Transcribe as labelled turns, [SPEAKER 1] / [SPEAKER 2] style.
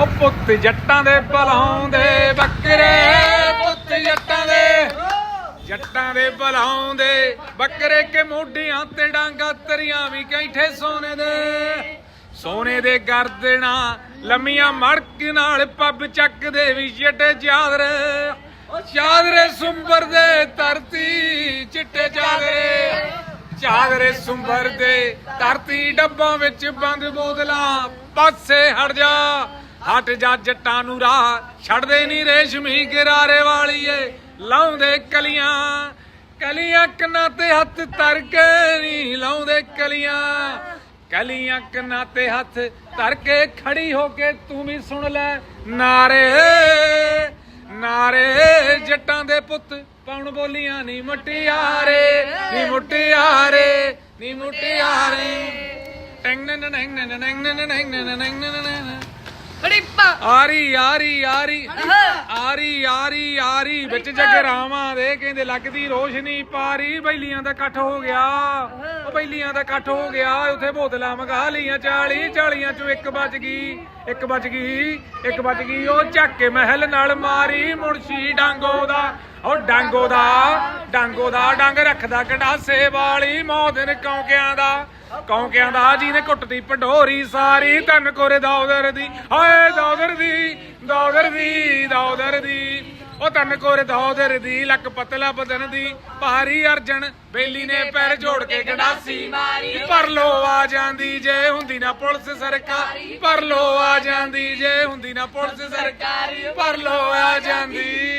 [SPEAKER 1] ਉਹ ਪੁੱਤ ਜੱਟਾਂ ਦੇ ਬਲਾਉਂਦੇ, ਬੱਕਰੇ, ਪੁੱਤ ਜੱਟਾਂ ਦੇ। ਜੱਟਾਂ ਦੇ ਬਲਾਉਂਦੇ, ਬੱਕਰੇ ਕੇ ਮੋਢਿਆਂ ਤੇ ਡਾਂਗਾ, ਤਰੀਆਂ ਵੀ ਕੈਠੇ ਸੋਨੇ ਦੇ। ਸੋਨੇ ਦੇ ਗਰਦਣਾ ਲੰਮੀਆਂ ਮੜਕ ਨਾਲ ਪੱਬ ਚੱਕਦੇ ਵੀ ਚਿੱਟੇ ਚਾਦਰੇ। ਚਾਦਰੇ ਸੁੰਬਰ ਦੇ ਧਰਤੀ ਚਿੱਟੇ ਚਾਦਰੇ। ਚਾਦਰੇ ਸੁੰਬਰ ਦੇ ਧਰਤੀ ਡੱਬਾਂ ਵਿੱਚ ਬੰਦ ਬੋਤਲਾਂ, ਪਾਸੇ ਹਟ ਜਾ। ਹਟ ਜਾ ਜੱਟਾਂ ਨੂੰ ਰਾਹ ਛੱਡਦੇ ਨਹੀਂ ਰੇਸ਼ਮੀ ਗਰਾਰੇ ਵਾਲੀਏ ਲਾਉਂਦੇ ਕਲੀਆਂ ਕਲੀਆਂ ਕੰਨਾਂ ਤੇ ਹੱਥ ਧਰ ਕੇ ਨਹੀਂ ਲਾਉਂਦੇ ਕਲੀਆਂ ਕਲੀਆਂ ਕੰਨਾਂ ਤੇ ਹੱਥ ਧਰ ਕੇ ਖੜੀ ਹੋ ਕੇ ਤੂੰ ਵੀ ਸੁਣ ਲੈ ਨਾਰੇ ਨਾਰੇ ਜੱਟਾਂ ਦੇ ਪੁੱਤ ਪਾਉਣ ਬੋਲੀਆਂ ਨੀ ਮਟਿਆਰੇ ਨੀ ਮੁਟਿਆਰੇ ਨੀ ਮੁਟਿਆਰੇ ਟੈਂਗ ਨਨ ਨਨ ਨਨ ਨਨ ਨਨ ਨਨ ਨਨ ਨਨ
[SPEAKER 2] ਫੜੀਪਾ
[SPEAKER 1] ਆਰੀ ਆਰੀ ਆਰੀ। ਆਰੀ ਆਰੀ ਆਰੀ। ਵਿੱਚ ਜਗਰਾਵਾਂ ਦੇ ਕਹਿੰਦੇ ਲੱਗਦੀ ਰੋਸ਼ਨੀ ਪਾਰੀ। ਬੈਲੀਆਂ ਦਾ ਇਕੱਠ ਹੋ ਗਿਆ। ਉਹ ਬੈਲੀਆਂ ਦਾ ਇਕੱਠ ਹੋ ਗਿਆ। ਉੱਥੇ ਬੋਤਲਾਂ ਮੰਗਾ ਲਈਆਂ 40 40 ਚੋਂ ਇੱਕ ਵੱਜ ਗਈ। ਇੱਕ ਵੱਜ ਗਈ ਇੱਕ ਵੱਜ ਗਈ। ਉਹ ਚੱਕ ਕੇ ਮਹਿਲ ਨਾਲ ਮਾਰੀ ਮੁਰਸ਼ੀ ਡਾਂਗੋ ਦਾ। ਉਹ ਡਾਂਗੋ ਦਾ ਡਾਂਗੋ ਦਾ ਡੰਗ ਰੱਖਦਾ ਗੰਡਾਸੇ ਵਾਲੀ। ਮੌਦਨ ਕੌਂਕਿਆਂ ਦਾ। ਕੌਂਕਿਆਂ ਦਾ ਜਿਹਨੇ ਕੁੱਟਦੀ ਪੰਡੋਰੀ ਸਾਰੀ, ਧਨ ਕੋਰੇ ਦੌਦਰ ਦੀ। ਹਾਏ ਦੌਦਰ ਦੀ ਦੌਦਰ ਦੀ ਦੌਦਰ ਦੀ। ਉਹ ਧਨ ਕੋਰੇ ਦੌਦਰ ਦੀ, ਲੱਕ ਪਤਲਾ ਬਦਨ ਦੀ। ਭਾਰੀ ਅਰਜਨ ਬੇਲੀ ਨੇ ਪੈਰ ਜੋੜ ਕੇ ਗੰਡਾਸੀ। ਮਾਰੀ ਪਰ ਲੋ ਆ ਜਾਂਦੀ ਜੇ ਹੁੰਦੀ ਨਾ ਪੁਲਿਸ ਸਰਕਾਰੀ। ਪਰ ਲੋ ਆ ਜਾਂਦੀ ਜੇ ਹੁੰਦੀ ਨਾ ਪੁਲਿਸ ਸਰਕਾਰੀ। ਪਰ ਲੋ ਆ ਜਾਂਦੀ